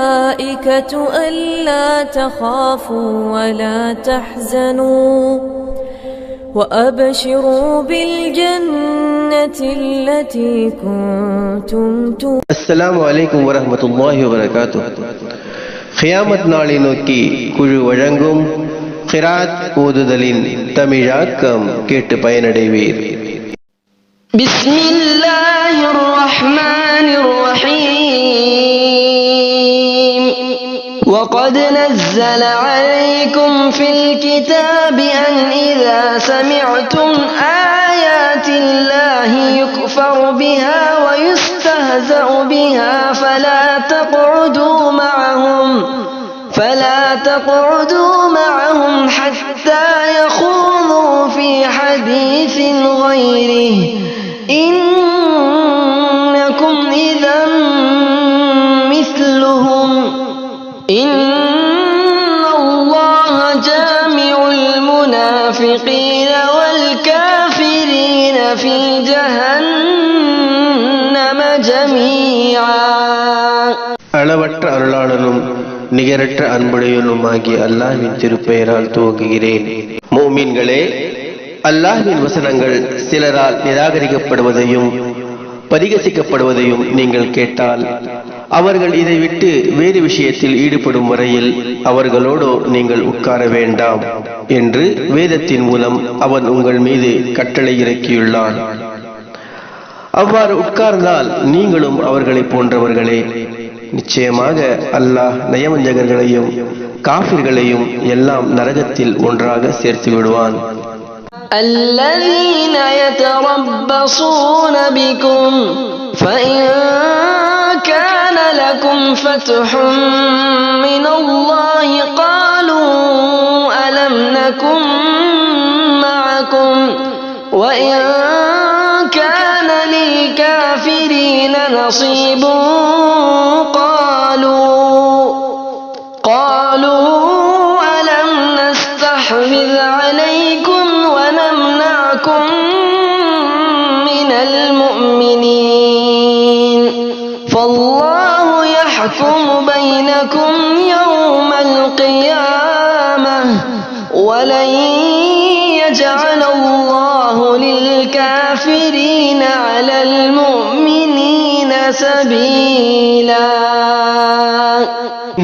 الملائكة ألا تخافوا ولا تحزنوا وأبشروا بالجنة التي كنتم توعدون அஸ்ஸலாமு அலைக்கும் வரஹ்மத்துல்லாஹி வபரகாத்து கியாமத் நாளை நோக்கி குழு வழங்கும் கிராத் ஓதுதலின் தமிழாக்கம் கேட்டு பயனடைவீர் بسم الله الرحمن الرحيم وقد نزل عليكم في الكتاب أن إذا سمعتم آيات الله يكفر بها ويستهزأ بها فلا تقعدوا معهم فلا تقعدوا معهم حتى يخوضوا في حديث غيره. إنكم إن الله جامع المنافقين والكافرين في جهنم جميعا அளவற்ற அருளாளனும் நிகரற்ற அன்புடையனும் ஆகிய அல்லாஹ்வின் திருப்பெயரால் துவங்குகிறேன் மூமின்களே அல்லாஹ்வின் வசனங்கள் சிலரால் நிராகரிக்கப்படுவதையும் பரிகசிக்கப்படுவதையும் நீங்கள் கேட்டால் அவர்கள் இதை விட்டு வேறு விஷயத்தில் ஈடுபடும் வரையில் அவர்களோடு நீங்கள் உட்கார வேண்டாம் என்று வேதத்தின் மூலம் அவன் உங்கள் மீது கட்டளை இறக்கியுள்ளான் அவ்வாறு உட்கார்ந்தால் நீங்களும் அவர்களைப் போன்றவர்களே நிச்சயமாக அல்லாஹ் நயவஞ்சகர்களையும் காபிர்களையும் எல்லாம் நரகத்தில் ஒன்றாக சேர்த்து விடுவான் الذين يتربصون بكم فإن كان لكم فتح من الله قالوا ألم نكن معكم وإن كان للكافرين نصيب قالوا قالوا ألم نستحوذ عليكم ونمنعكم من المؤمنين فالله يحكم بينكم يوم القيامة ولن يجعل الله للكافرين على المؤمنين سبيلا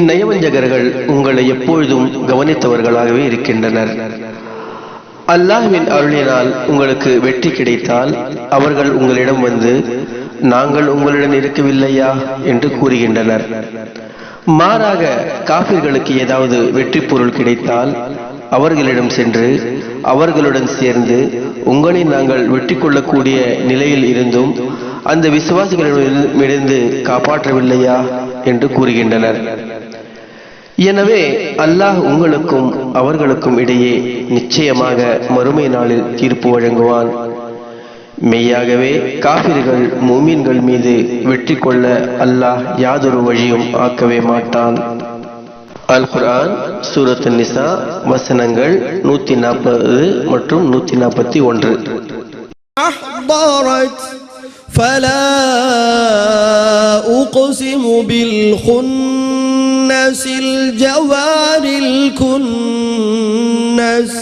நயவஞ்சகர்கள் உங்களை எப்பொழுதும் கவனித்தவர்களாகவே இருக்கின்றனர் அல்லாஹ்வின் அருளினால் உங்களுக்கு வெற்றி கிடைத்தால் அவர்கள் உங்களிடம் வந்து நாங்கள் உங்களுடன் இருக்கவில்லையா என்று கூறுகின்றனர். மாறாக காபிர்களுக்கு ஏதாவது வெற்றி பொருள் கிடைத்தால் அவர்களிடம் சென்று அவர்களுடன் சேர்ந்து உங்களை நாங்கள் வெற்றி கொள்ளக்கூடிய நிலையில் இருந்தும் அந்த விசுவாசிகளிடமிருந்து காப்பாற்றவில்லையா என்று கூறுகின்றனர். எனவே அல்லாஹ் உங்களுக்கும் அவர்களுக்கும் இடையே நிச்சயமாக மறுமை நாளில் தீர்ப்பு வழங்குவான். மெய்யாகவே காபிர்கள் மூமின்கள் மீது வெற்றி கொள்ள அல்லாஹ் யாதொரு வழியும் ஆக்கவே மாட்டான் அல் குர்ஆன் சூரத் நிசா வசனங்கள் நூத்தி நாற்பது மற்றும் நூத்தி நாற்பத்தி ஒன்று أحضرت فلا أقسم بالخنس الجوار الكنس